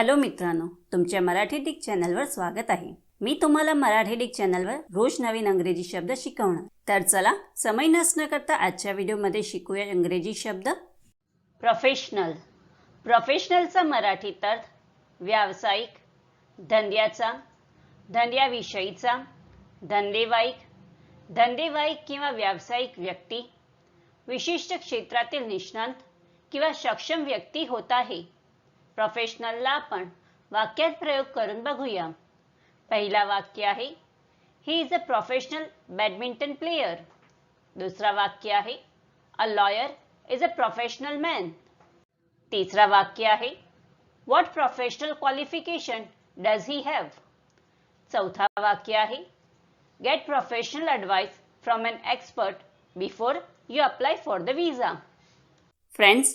Hello मित्रांनो तुमच्या Marathi Dick चॅनलवर स्वागत आहे. मी तुम्हाला मराठी डिक चॅनलवर रोज नवीन अंग्रेजी शब्द शिकवणार. तर चला समय नसणं करता आजच्या व्हिडिओमध्ये शिकूया इंग्रजी शब्द. प्रोफेशनल प्रोफेशनलचा मराठीत अर्थ व्यावसायिक धंद्याचा धंद्याविषयीचा धंदेवाईक धंदेवाईक किंवा व्यावसायिक व्यक्ती विशिष्ट क्षेत्रातील निष्णांत किंवा सक्षम व्यक्ती होत आहे. प्रोफेशनलला आपण वाक्यात प्रयोग करून बघूया. पहिला वाक्य आहे he is a professional badminton player दुसरा वाक्य आहे a lawyer is a professional man तिसरा वाक्य आहे what professional qualification does he have चौथा वाक्य आहे get professional advice from an expert before you apply for the visa friends